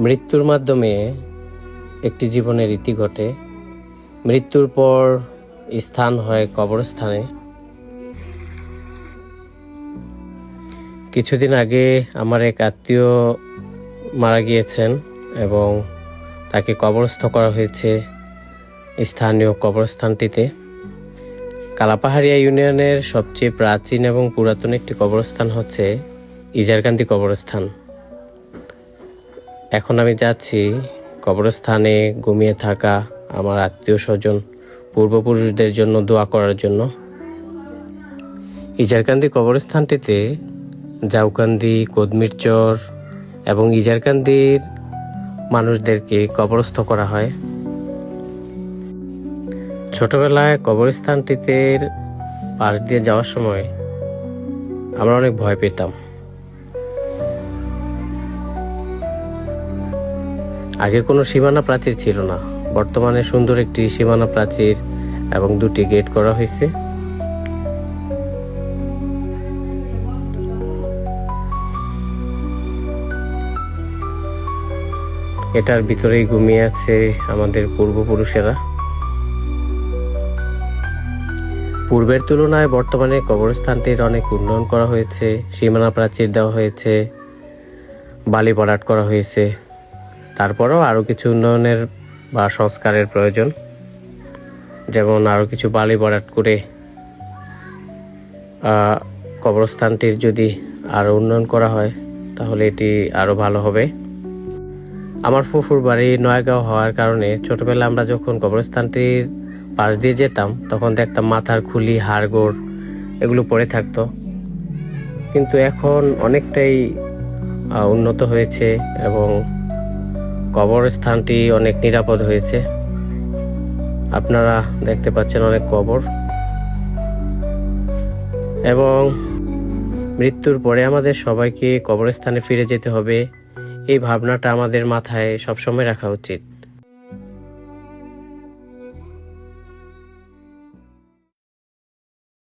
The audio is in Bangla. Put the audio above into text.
মৃত্যুর মাধ্যমে একটি জীবনের ইতি ঘটে। মৃত্যুর পর স্থান হয় কবরস্থানে। কিছুদিন আগে আমার এক আত্মীয় মারা গিয়েছেন এবং তাকে কবরস্থ করা হয়েছে স্থানীয় কবরস্থানটিতে। কালাপাহাড়িয়া ইউনিয়নের সবচেয়ে প্রাচীন এবং পুরাতন একটি কবরস্থান হচ্ছে ইজারকান্দি কবরস্থান। এখন আমি যাচ্ছি কবরস্থানে ঘুমিয়ে থাকা আমার আত্মীয় স্বজন, পূর্বপুরুষদের জন্য দোয়া করার জন্য। ইজারকান্দি কবরস্থানটিতে জাউকান্দি, কদমির চর এবং ইজারকান্দির মানুষদেরকে কবরস্থ করা হয়। ছোটবেলায় কবরস্থানটিতে পাশ দিয়ে যাওয়ার সময় আমরা অনেক ভয় পেতাম। আগে কোনো সীমানা প্রাচীর ছিল না। বর্তমানে সুন্দর একটি সীমানা প্রাচীর এবং দুটি গেট করা হয়েছে। এটার ভিতরেই ঘুমিয়ে আছে আমাদের পূর্বপুরুষেরা। পূর্বের তুলনায় বর্তমানে কবরস্থানটির অনেক উন্নয়ন করা হয়েছে, সীমানা প্রাচীর দেওয়া হয়েছে, বালি ভরাট করা হয়েছে। তারপরেও আরও কিছু উন্নয়নের বা সংস্কারের প্রয়োজন। যেমন আরও কিছু বালি ভরাট করে কবরস্থানটির যদি আরও উন্নয়ন করা হয়, তাহলে এটি আরও ভালো হবে। আমার ফুফুর বাড়ি নয়াগাঁও হওয়ার কারণে ছোটবেলায় আমরা যখন কবরস্থানটির পাশ দিয়ে যেতাম, তখন দেখতাম মাথার খুলি, হাড়গোড় এগুলো পড়ে থাকতো। কিন্তু এখন অনেকটাই উন্নত হয়েছে এবং কবরস্থানটি অনেক নিরাপদ হয়েছে। আপনারা দেখতে পাচ্ছেন অনেক কবর। এবং মৃত্যুর পরে আমাদের সবাইকে কবরস্থানে ফিরে যেতে হবে। এই ভাবনাটা আমাদের মাথায় সবসময় রাখা উচিত।